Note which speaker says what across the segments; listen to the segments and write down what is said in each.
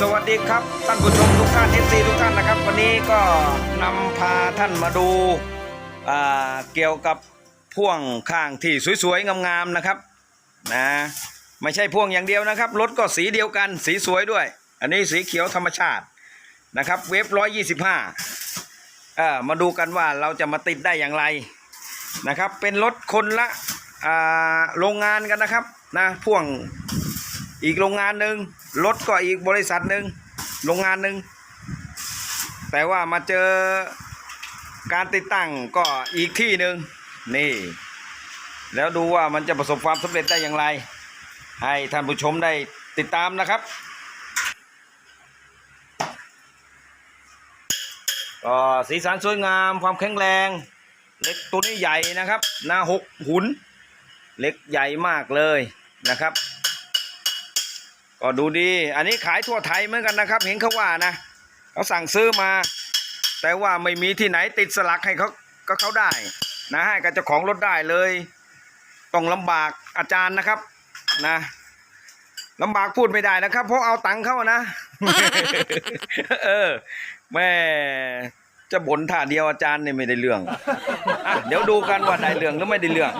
Speaker 1: สวัสดีครับท่านผู้ชมทุกท่านเอซีทุกท่านนะครับ วันนี้ก็นำพาท่านมาดูเกี่ยวกับพ่วงข้างที่สวยๆงามๆนะครับนะไม่ใช่พ่วงอย่างเดียวนะครับรถก็สีเดียวกันสีสวยด้วย อันนี้สีเขียวธรรมชาตินะครับ เวฟร้อยยี่สิบห้ามาดูกันว่าเราจะมาติดได้อย่างไรนะครับ เป็นรถคนละโรงงานกันนะครับนะพ่วง อีกโรงงานหนึ่งรถก็อีกบริษัทหนึ่งโรงงานหนึ่งแต่ว่ามาเจอการติดตั้งก็อีกที่หนึ่งนี่ แล้วดูว่ามันจะประสบความสำเร็จได้อย่างไร ให้ท่านผู้ชมได้ติดตามนะครับก็สีสันสวยงามความแข็งแรงเล็กตัวนี้ใหญ่นะครับหน้าหกหุนเล็กใหญ่มากเลยนะครับ ก็ดูดี อันนี้ขายทั่วไทยเหมือนกันนะครับ เห็นเขาว่านะเขาสั่งซื้อมา แต่ว่าไม่มีที่ไหนติดสลักให้เขาก็เขาได้ นะให้กับเจ้าของรถได้เลย ต้องลำบากอาจารย์นะครับ นะลำบากพูดไม่ได้นะครับ เพราะเอาตังค์เข้านะ เออ แม่จะบ่นท่าเดียวอาจารย์เนี่ยไม่ได้เรื่องอะเดี๋ยวดูกันว่าได้เรื่องหรือไม่ได้เรื่อง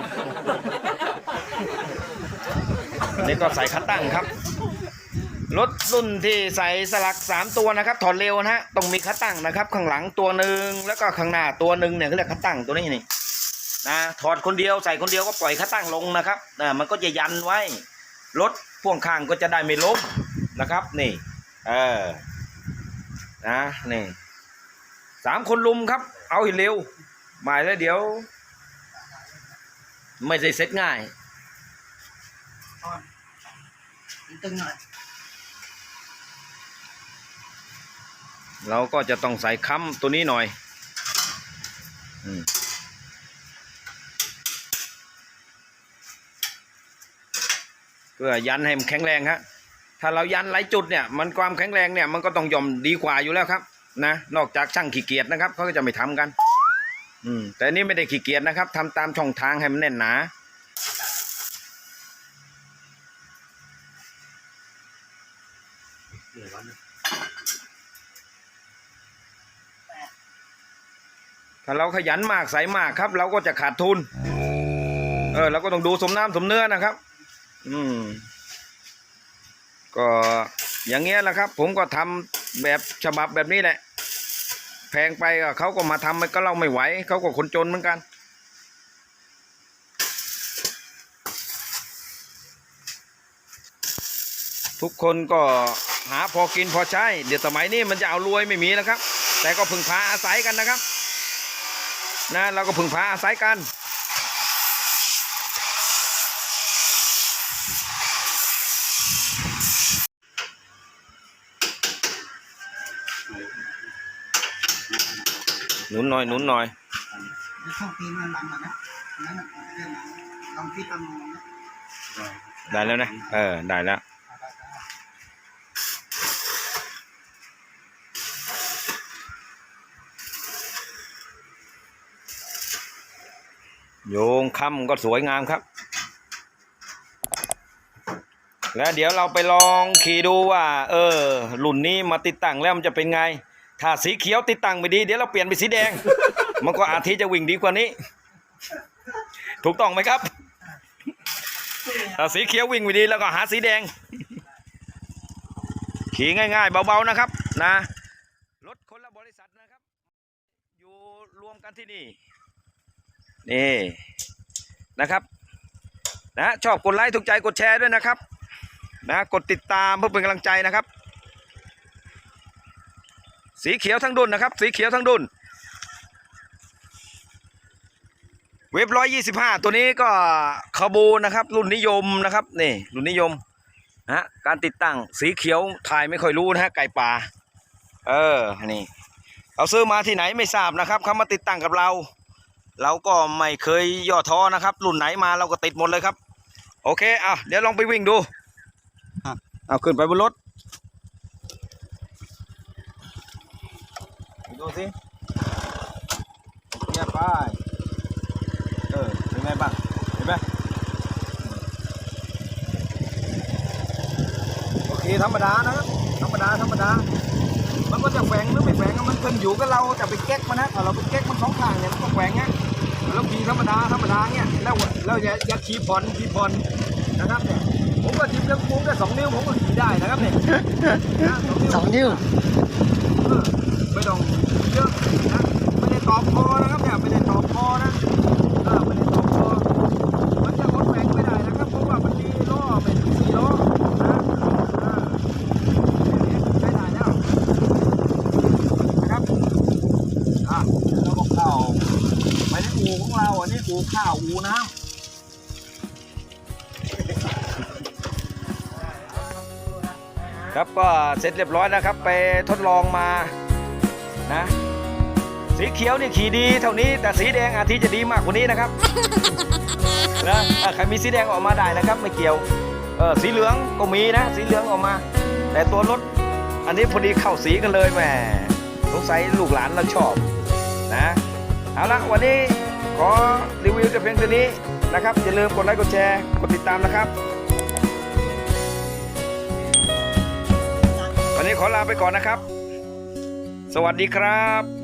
Speaker 1: นี่ก็ใส่คัตตั้งครับ รถรุ่นที่ใส่สลักสามตัวนะครับ ถอดเร็วนะฮะต้องมีคัตตั้งนะครับ ข้างหลังตัวหนึ่งแล้วก็ข้างหน้าตัวหนึ่งเนี่ยเขาเรียกคัตตั้งตัวนี้นี่นะถอดคนเดียวใส่คนเดียวก็ปล่อยคัตตั้งลงนะครับอ่ามันก็จะยันไว้รถพ่วงข้างก็จะได้ไม่ล้มนะครับ นี่ เออนะนี่สามคนลุมครับ เอาให้เร็วหมายแล้วเดี๋ยว ไม่ได้เซ็ตง่าย
Speaker 2: ตึงหน่อย
Speaker 1: เราก็จะต้องใส่ค้ำตัวนี้หน่อยอเพื่อยันให้มันแข็งแรงฮะถ้าเรายันหลายจุดเนี่ยมันความแข็งแรงเนี่ยมันก็ต้องยอมดีกว่าอยู่แล้วครับนะนอกจากช่างขี้เกียจนะครับเขาก็จะไม่ทำกัน อืมแต่นนี่ไม่ได้ขี้เกียจนะครับทำตามช่องทางให้มันแน่นหนา ถ้าเราขยันมากใส่มากครับ เราก็จะขาดทุน เออเราก็ต้องดูสมน้ำสมเนื้อนะครับ อืม ก็อย่างเงี้ยแหละครับ ผมก็ทำแบบฉบับแบบนี้แหละแพงไปก็เขาก็มาทำมันก็เราไม่ไหวเขาก็คนจนเหมือนกันทุกคนก็หาพอกินพอใช้ เดี๋ยวสมัยนี้มันจะเอารวยไม่มีแล้วครับ แต่ก็พึ่งพาอาศัยกันนะครับ นะเราก็พึ่งพาอาศัยกัน หนุนหน่อยหนุนหน่อย
Speaker 2: แล้วช่องปีนมันหลังอะนะนั่นน่ะเรื่องลองคิดตามลองนะ
Speaker 1: ได้แล้วนะ เออ ได้แล้ว โยงคำก็สวยงามครับ แล้วเดี๋ยวเราไปลองขี่ดูว่า เออรุ่นนี้มาติดตั้งแล้วมันจะเป็นไง ถ้าสีเขียวติดตั้งไม่ดี เดี๋ยวเราเปลี่ยนเป็นสีแดง มันก็อาที่จะวิ่งดีกว่านี้ ถูกต้องไหมครับ ถ้าสีเขียววิ่งไม่ดีแล้วก็หาสีแดง ขี่ง่ายๆ เบาๆนะครับ นะรถคนละบริษัทนะครับ อยู่รวมกันที่นี่ นี่นะครับนะชอบกดไลค์ถูกใจกดแชร์ด้วยนะครับนะกดติดตามเพื่อเป็นกำลังใจนะครับ สีเขียวทั้งดุนนะครับ สีเขียวทั้งดุนเว็บร้อยยี่สิบห้าตัวนี้ก็คาบูนะครับ รุ่นนิยมนะครับนี่รุ่นนิยมนะการติดตั้งสีเขียวถ่ายไม่ค่อยรู้นะฮะไก่ป่าเออนี่เขาซื้อมาที่ไหนไม่ทราบนะครับเขามาติดตั้งกับเรา เราก็ไม่เคยย่อท้อนะครับ รุ่นไหนมาเราก็ติดหมดเลยครับ โอเคอะเดี๋ยวลองไปวิ่งดูเอาขึ้นไปบนรถดูสิเนี่ยไปเออเป็นไงบ้างเห็นไหมโอเคธรรมดานะครับธรรมดาธรรมดา มันก็จะแฝงหรือไม่แฝงมันขึ้นอยู่กับเราจะไปเก๊กมันนะถ้าเราไปเก๊กมันสองข้างเนี่ยมันก็แฝงไงแล้วขี่ธรรมดาธรรมดาเนี่ยแล้วแล้วอย่าอย่าขี่ผ่อนขี่ผ่อนนะครับเนี่ยผมก็จิ้มเรื่องมุ้งได้สองนิ้วผมก็ขี่ได้นะครับเนี่ยนะ
Speaker 2: สองนิ้ว
Speaker 1: เออไม่ต้องเยอะนะไม่ได้ตอบคอนะครับเนี่ยไม่ได้ตอบคอนะเออไม่ได้ตอบคอมันจะอดแฝงไม่ได้นะครับเพราะว่ามันมีล้อเป็นสี่ล้อนะอ่าเนี่ยใช้ได้แล้วนะครับอะเราก็เข้าไปใน อู่ของเราอันนี้อู่ข้าวอู่น้ำครับก็เสร็จเรียบร้อยแล้วครับ ไปทดลองมานะ สีเขียวนี่ขี่ดีเท่านี้ แต่สีแดงอาที่จะดีมากกว่านี้นะครับนะอะใครมีสีแดงออกมาได้นะครับ ไม่เกี่ยวเออสีเหลืองก็มีนะ สีเหลืองออกมา แต่ตัวรถอันนี้พอดีเข้าสีกันเลยแหมสงสัยลูกหลานเราชอบนะเอาละวันนี้ ขอรีวิวแต่เพียงเท่านี้นะครับ อย่าลืมกดไลค์กดแชร์กดติดตามนะครับ วันนี้ขอลาไปก่อนนะครับ สวัสดีครับ